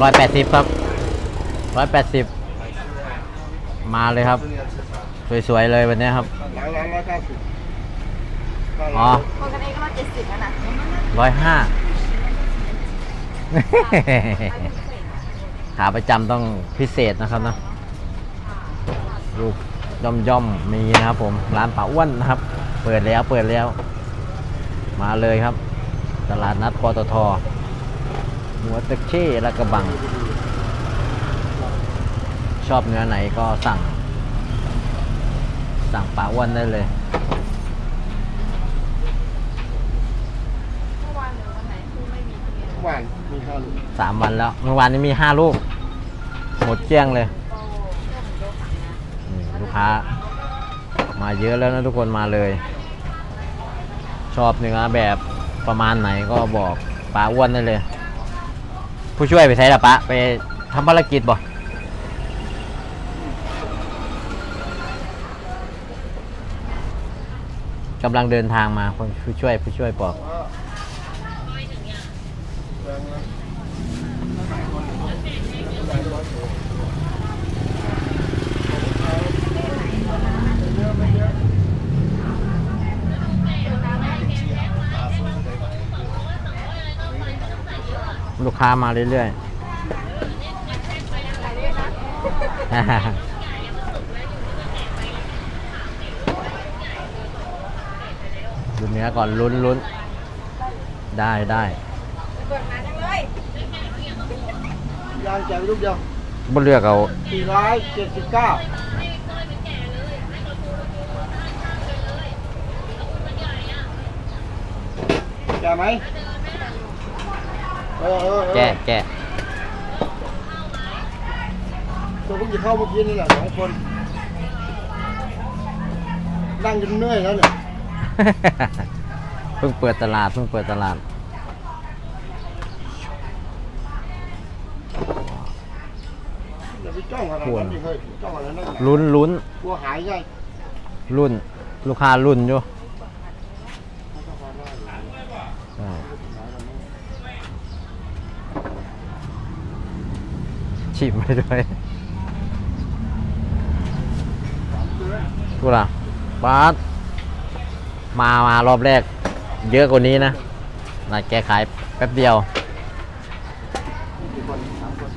ร้อยแปดสิบครับร้อยแปดสิบมาเลยครับ สวยๆเลยวันนี้ครับหลังร้านร้อยเก้าสิบอ๋อคนกันเองก็ร้อยเจ็ดสิบแล้วนะร้อยห้าขาประจำต้องพิเศษนะครับนะลูกย่อมย่อมๆมีนะครับผมร้านป่าอ้วนนะครับ เปิดแล้วเปิดแล้ว มาเลยครับ ตลาดนัดปตท หัวตะเข้และกระบัง ชอบเนื้อไหนก็สั่ง สั่งป่าอ้วนได้เลยเมื่อวานหรือวันไหนที่ไม่มีที่หวานมีข้าวหนึ่งสามวันแล้ว เมื่อวานนี้มีห้าลูก หมดเกลี้ยงเลยโตเชื่อมโดขังนะนี่ลูกค้า มาเยอะแล้วนะทุกคนมาเลย ชอบเนื้อแบบประมาณไหนก็บอกป้าอ้วนได้เลย ผู้ช่วยไปใช้ละปะ ไปทำภารกิจบ่กำลังเดินทางมาคนผู้ช่วยผู้ช่วยบอก ลูกค้ามาเรื่อยๆดูเนื้อก่อนลุ้นลุ้นได้ได้เปิดมาจังเลยยางแจกลูกเดียวบ่เลือกเอาสี่ร้อยเจ็ดสิบเก้าแกะไหม เออเออเออแก้แก้ตัวเพิ่งจะเข้าเมื่อกี้นี่แหละสองคน นั่งจนเหนื่อยแล้วเนี่ยเพิ่งเปิดตลาดเพิ่งเปิดตลาดอย่าไปจ้องอะไรควรนั่นดิเฮ้ยจ้องอะไรนั่นน่ะลุ้นลุ้นกลัวหายใหญ่รุ่นลูกค้ารุ่นอยู่ ชิมไปด้วยกูล่ะบาสมามารอบแรก เยอะกว่านี้นะน่าแกขายแป๊บเดียวกี่คนสามคน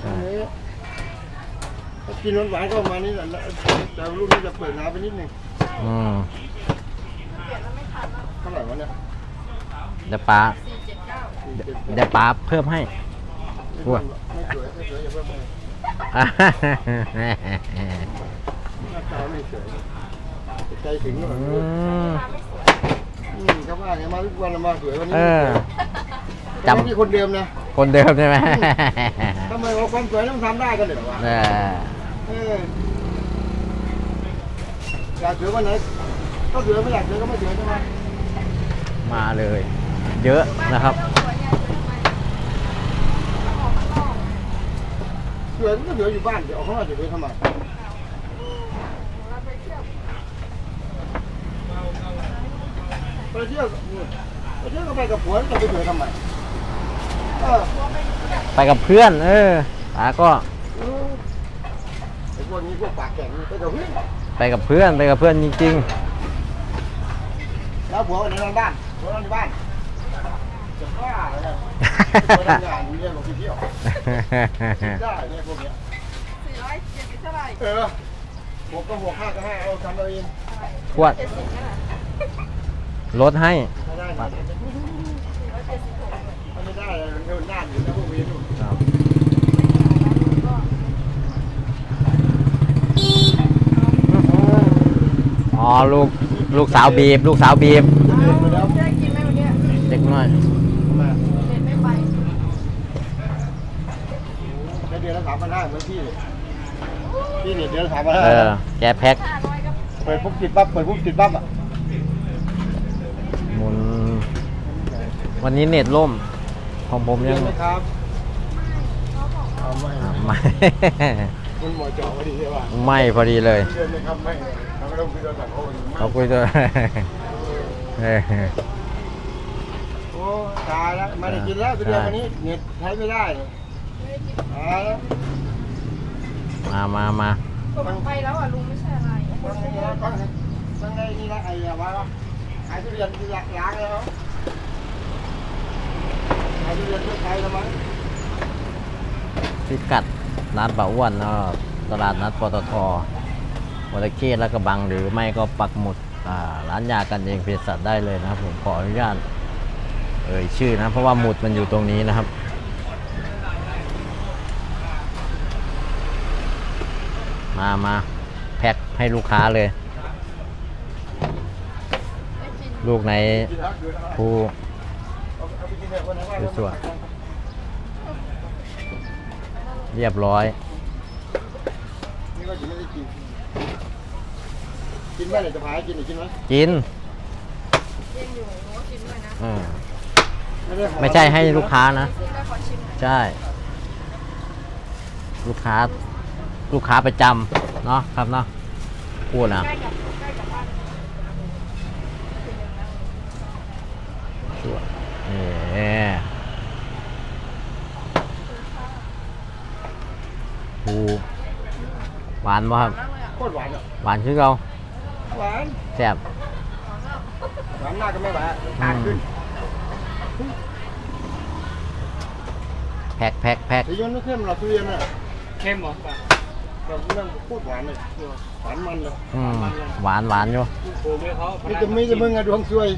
ใช่เออถ้ากินหวานๆก็ประมาณนี้แหละแล้วแต่รุ่นนี้จะเปิดน้ำไปนิดหนึงอืม เท่าไหร่วะเนี่ย เดี๋ยวป้าสี่เจ็ดเก้าสี่เจ็ดเดี๋ยวป้าเพิ่มให้ไม่สวยไม่สวยไม่สวยอย่าเพิ่มเลยหน้าตาไม่สวยใจถึงหน่อยอืมอืมเขาว่าไงมาทุกวันมาสวยวันนี้เออจำที่คนเดิมนะคนเดิมใช่ไหมทำไมเอาความสวยต้องทำได้กันเหรอวะเออเอออยากสวยวันไหนก็สวยไม่อยากสวยก็ไม่สวยใช่ไหมมาเลย เยอะนะครับสวยก็สวยอยู่บ้านเดี๋ยวเอาเข้ามาสวยทำไมไปเที่ยวไปเที่ยวก็ไปกับผัวจะไปสวยทำไมเออไปกับเพื่อน เออป้าก็เออไอ้พวกนี้พวกปากแข็งไปกับเพื่อนไปกับเพื่อนไปกับเพื่อนจริงแล้วผัววันไหนนอนบ้านผัวนอนที่บ้านจะบ้าเลยนะ ไปทำงานเรียนลงไปเที่ยวๆได้เนี่ยพวกเนี้ยสี่ร้อยเจ็ดสิบเท่าไหร่เออหกก็หกห้าก็ห้าเอาทำเอาเองพวดเจ็ดสิบนั่นแหละลดให้ ไม่ได้นะสี่ร้อยเจ็ดสิบหกมันไม่ได้เลยมันเดินหน้าอยู่นะพวกเวียนนู่นครับอ๋อ ลูก ลูกสาวบีบ ลูกสาวบีบจะเดินไปแล้วได้กินไหมวันเนี้ยเด็กน้อย มา เด็ดไม่ไป ได้เดือนละสามพันห้า เหมือนพี่เลยพี่เนี่ยเดือนละสามพันห้าเออ แกแพ็คห้าร้อยก็เปิดปุ๊บติดปั๊บเปิดปุ๊บติดปั๊บอะหมุนวันนี้เน็ตล่ม ของผมเดืยัองนไหมครับเอาไม่ไม่คุณหมอจ่อพอดีใช่ป่ะไม่พอดีเลยเดือนไหมครับไม่ทำไม่ต้องคุยโทรศัพท์เขาเขาคุยด้วย เออโอ้ตายแล้วไม่ได้กินแล้วตัวเดียววันนี้เน็ตใช้ไม่ได้เลยตายแล้ว มามามาก็มันไปแล้วอะลุงไม่ใช่อะไรต้องไงนะต้องไงต้องไงนี่นะไอ้อะไรวะขายทุเรียนที่ล้างแล้วขายทุเรียนทั่วไทยแล้วมั้งพิกัดร้านป่าอ้วนก็ตลาดนัดปตทวอตเกตและกระบังหรือไม่ก็ปักหมุดร้านยากันเองเภสัชได้เลยนะครับผมขออนุญาตเอ่ยชื่อนะ เพราะว่าหมุดมันอยู่ตรงนี้นะครับ มามาแพ็คให้ลูกค้าเลยไม่กินลูกไหนกินแล้วเดือดอะไรผู้เอาเอาไปกินเถอะคนไหนว่าสวยเรียบร้อยนี่ก็ยังไม่ได้กินกินไหมเนี่ยจะพาให้กินหรือกินไหมกินเย็นอยู่หนูก็กินด้วยนะอืมด้ขอไม่ใช่ให้ลูกค้านะซื้อได้ขอชิมหน่อยใช่ ลูกค้า ลูกค้าประจำเนาะครับเนาะพูดนะใกล้กับใกล้กับบ้านสวยนี่ภูหวานป่ะครับมากเลยอะโคตรหวานอะหวานคือเราหวานแซ่บหวานมากก็ไม่หวานน้ำตาลขึ้นแพ็คแพ็คแพ็คแต่ยังไม่เข้มหรอกทุเรียนอะเข้มเหรอ ป่ะแต่นั่งโคตรหวานเลยหวานมันเลยอืมหวานหวานอยู่โอ้ยเขานี่จะมีจะมึงอะดวงซวย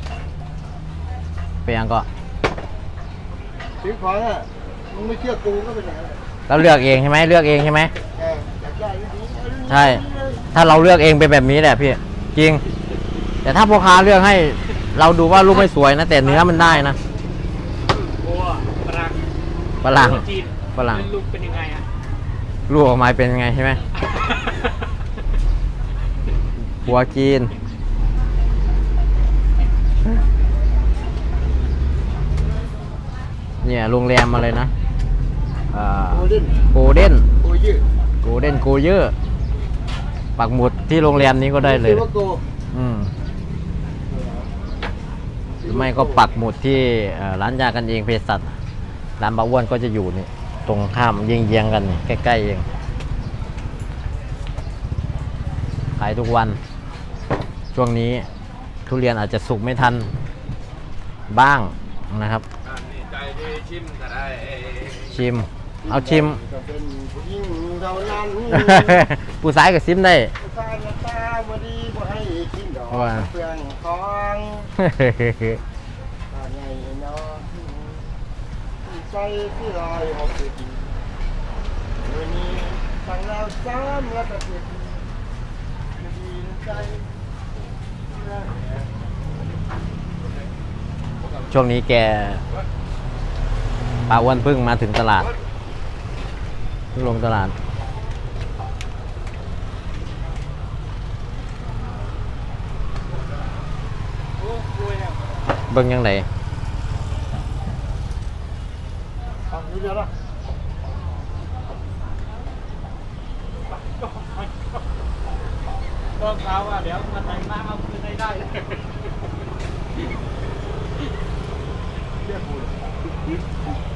เปียงก็ซื้อของอะมึงไม่เชื่อกูก็เป็นอย่างนั้นเราเลือกเองใช่ไหมเลือกเองใช่ไหมเอออยากได้ดีๆเอาดีๆใช่ ถ้าเราเลือกเองเป็นแบบนี้แหละพี่จริง แต่ถ้าพ่อค้าเลือกให้เราดูว่าลูกไม่สวยนะ แต่เนื้อมันได้นะโอ้ฝรั่งฝรั่งจีนฝรั่งลูกเป็นยังไงอะ ลูกออกมาเป็นยังไงใช่ไหมบัวจีน เนี่ยโรงแรมมาเลยนะอ่าโอ้เล่นโกลเด้นโอ้ยืดโกลเด้นโกเยอร์ปักหมุดที่โรงแรมนี้ก็ได้เลยซื้อว่าโกอืมหรือไม่ก็ปักหมุดที่เอ่อร้านยากันเองเภสัชร้านบะอ้วนก็จะอยู่นี่ ตรงข้ามเยียงๆกันนี่ใกล้ๆเองขายทุกวัน ช่วงนี้ทุเรียนอาจจะสุกไม่ทันบ้างนะครับใจดีชิมก็ได้ชิม เอาชิมก็เป็นผู้หญิงเท่านั้นผู้สายกับซิมได้ผู้ชายตาบดีบ่ให้กินดอกว่า เปลืองของว่าไงเนาะ ใจที่ลอยหกสิบวันนี้สั่งแล้วซ้ำแล้วก็เจ็บดีใจช่วงนี้แกปลาอ้วนพึ่งมาถึงตลาดลงตลาดเบิ่งยังไง เอาอยู่เดียวละ ก็เขาว่าเดี๋ยวมาแต่งหน้าเอาคืนได้ได้เรียกกูเลย